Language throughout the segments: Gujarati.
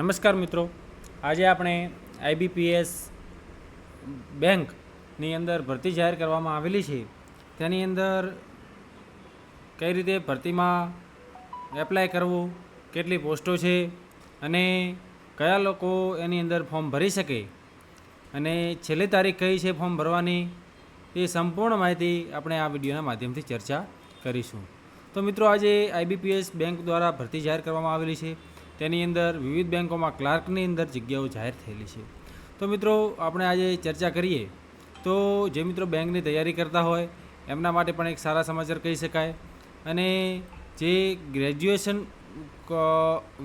નમસ્કાર મિત્રો. આજે આપણે આઈબીપીએસ બેંકની અંદર ભરતી જાહેર કરવામાં આવેલી છે. તેની અંદર કઈ રીતે ભરતીમાં એપ્લાય કરવું, કેટલી પોસ્ટો છે અને કયા લોકો એની અંદર ફોર્મ ભરી શકે અને છેલ્લી તારીખ કઈ છે ફોર્મ ભરવાની એ સંપૂર્ણ માહિતી આપણે આ વિડીયોના માધ્યમથી ચર્ચા કરીશું. તો મિત્રો, આજે આઈબીપીએસ બેંક દ્વારા ભરતી જાહેર કરવામાં આવેલી છે. તેની અંદર વિવિધ બેંકોમાં ક્લાર્કની અંદર જગ્યાઓ જાહેર થયેલી છે. તો મિત્રો, આપણે આજે ચર્ચા કરીએ તો જે મિત્રો બેંકની તૈયારી કરતા હોય, એમના માટે પણ એક સારા સમાચાર કહી શકાય. અને જે ગ્રેજ્યુએશન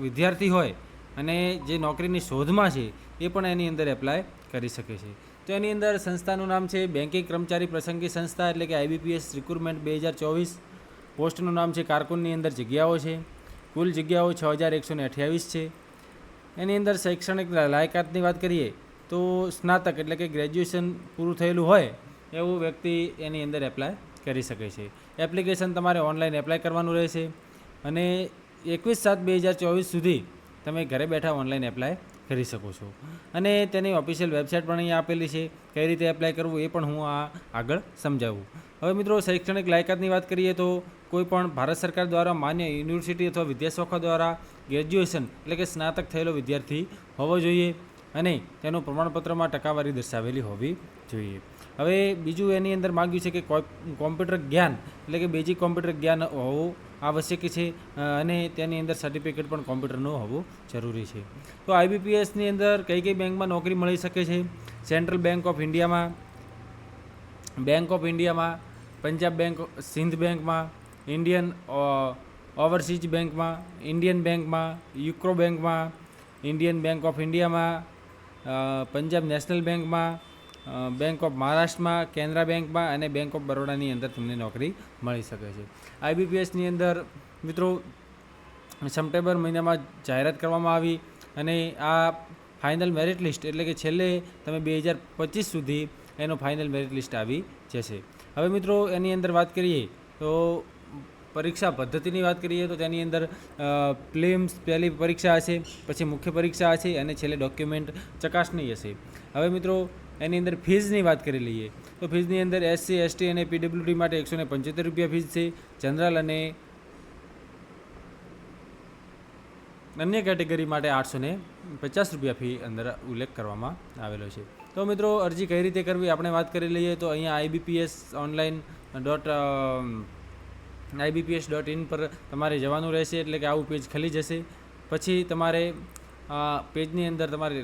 વિદ્યાર્થી હોય અને જે નોકરીની શોધમાં છે, એ પણ એની અંદર એપ્લાય કરી શકે છે. તો એની અંદર સંસ્થાનું નામ છે બેન્કિંગ કર્મચારી પ્રસંગી સંસ્થા, એટલે કે આઈબીપીએસ રિક્રુટમેન્ટ બે હજાર ચોવીસ. પોસ્ટનું નામ છે કારકુનની અંદર જગ્યાઓ છે. કુલ જગ્યાઓ છ હજાર એકસો ને અઠ્યાવીસ છે. એની અંદર શૈક્ષણિક લાયકાતની વાત કરીએ તો સ્નાતક એટલે કે ગ્રેજ્યુએશન પૂરું થયેલું હોય એવું વ્યક્તિ એની અંદર એપ્લાય કરી શકે છે. એપ્લિકેશન તમારે ઓનલાઈન એપ્લાય કરવાનું રહેશે અને એકવીસ સાત બે હજાર ચોવીસ સુધી તમે ઘરે બેઠા ઓનલાઈન એપ્લાય કરી શકો છો. અને તેની ઓફિશિયલ વેબસાઇટ પણ અહીંયા આપેલી છે. કઈ રીતે એપ્લાય કરવું એ પણ હું આ આગળ સમજાવું. હવે મિત્રો, શૈક્ષણિક લાયકાતની વાત કરીએ તો કોઈ પણ ભારત સરકાર દ્વારા માન્ય યુનિવર્સિટી અથવા વિદ્યાશાખા દ્વારા ગ્રેજ્યુએશન એટલે કે સ્નાતક થયેલો વિદ્યાર્થી હોવો જોઈએ અને તેનું પ્રમાણપત્રમાં ટકાવારી દર્શાવેલી હોવી જોઈએ. હવે બીજું એની અંદર માગ્યું છે કે કોમ્પ્યુટર જ્ઞાન એટલે કે બેઝિક કોમ્પ્યુટર જ્ઞાન હોવું આવશ્યક છે અને તેની અંદર સર્ટિફિકેટ પણ કોમ્પ્યુટરનું હોવું જરૂરી છે. તો આઈબીપીએસની અંદર કઈ કઈ બેંકમાં નોકરી મળી શકે છે? સેન્ટ્રલ બેંક ઓફ ઇન્ડિયામાં બેંક ઓફ ઇન્ડિયામાં પંજાબ બેંક સિંધ બેંકમાં ઇન્ડિયન ઓવરસીઝ બેંકમાં ઇન્ડિયન બેંકમાં યુક્રો બેંકમાં ઇન્ડિયન બેંક ઓફ ઇન્ડિયામાં પંજાબ નેશનલ બેંકમાં બેંક ઓફ મહારાષ્ટ્રમાં કેનરા બેંકમાં અને બેંક ઓફ બરોડાની અંદર તમને નોકરી મળી શકે છે. આઈબીપીએસની અંદર મિત્રો સપ્ટેમ્બર મહિનામાં જાહેરાત કરવામાં આવી અને આ ફાઇનલ મેરિટ લિસ્ટ એટલે કે છેલ્લે તમે બે હજાર પચીસ સુધી એનો ફાઇનલ મેરિટ લિસ્ટ આવી જશે. હવે મિત્રો, એની અંદર વાત કરીએ તો પરીક્ષા પદ્ધતિની વાત કરીએ તો તેની અંદર પ્લેમ્સ પહેલી પરીક્ષા હશે, પછી મુખ્ય પરીક્ષા હશે અને છેલ્લે ડોક્યુમેન્ટ ચકાસણી હશે. હવે મિત્રો એની અંદર ફીઝની વાત કરી લઈએ, તો ફીઝની અંદર એસસી એસટી અને પીડબ્લ્યુડી માટે એકસો પંચોતેર રૂપિયા ફીઝ છે. જનરલ અને અન્ય કેટેગરી માટે આઠસો પચાસ રૂપિયા ફી અંદર ઉલ્લેખ કરવામાં આવેલો છે. તો મિત્રો, અરજી કઈ રીતે કરવી આપણે વાત કરી લઈએ તો અહીંયા IBPS online dot IBPS dot in પર તમારે જવાનું રહેશે એટલે કે આવું પેજ ખલી જશે. પછી તમારે પેજની અંદર તમારે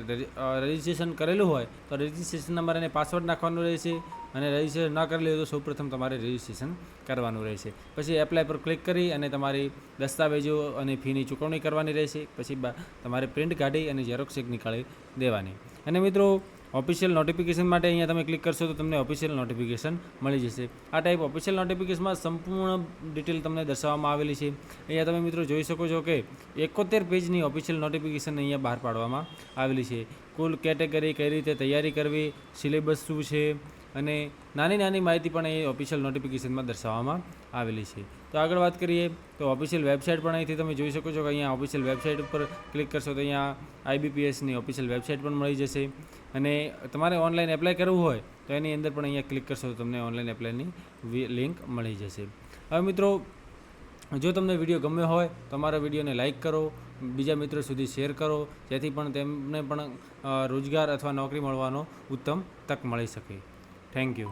રજિસ્ટ્રેશન કરેલું હોય તો રજિસ્ટ્રેશન નંબર અને પાસવર્ડ નાખવાનું રહેશે અને રજિસ્ટ્રેશન ન કરેલું હોય તો સૌપ્રથમ તમારે રજિસ્ટ્રેશન કરવાનું રહેશે. પછી એપ્લાય પર ક્લિક કરી અને તમારી દસ્તાવેજો અને ફીની ચૂકવણી કરવાની રહેશે. પછી તમારે પ્રિન્ટ કાઢી અને ઝેરોક્ષેક નીકાળી દેવાની. અને મિત્રો ઓફિશિયલ નોટિફિકેશન માટે અહીંયા તમે ક્લિક કરશો તો તમને ઓફિશિયલ નોટિફિકેશન મળી જશે. આ ટાઈપ ઓફિશિયલ નોટિફિકેશનમાં સંપૂર્ણ ડિટેલ તમને દર્શાવવામાં આવેલી છે. અહીંયા તમે મિત્રો જોઈ શકો છો કે એકોતેર પેજની ઓફિશિયલ નોટિફિકેશન અહીંયા બહાર પાડવામાં આવેલી છે. કુલ કેટેગરી કઈ રીતે તૈયારી કરવી સિલેબસ શું છે, અને નાની નાની માહિતી પણ એ ઓફિશિયલ નોટિફિકેશનમાં દર્શાવવામાં આવેલી છે. તો આગળ વાત કરીએ તો ઓફિશિયલ વેબસાઇટ પણ અહીંથી તમે જોઈ શકો છો કે અહીંયા ઓફિશિયલ વેબસાઇટ ઉપર ક્લિક કરશો તો અહીંયા આઈબીપીએસની ઓફિશિયલ વેબસાઇટ પણ મળી જશે. અને તમારે ઓનલાઈન એપ્લાય કરવું હોય, તો એની અંદર પણ અહીંયા ક્લિક કરશો તો તમને ઓનલાઈન એપ્લાયની લિંક મળી જશે. હવે મિત્રો, જો તમને વીડિયો ગમ્યો હોય, તો અમારા વિડીયોને લાઇક કરો, બીજા મિત્રો સુધી શેર કરો, જેથી પણ તેમને પણ રોજગાર અથવા નોકરી મળવાનો ઉત્તમ તક મળી શકે. Thank you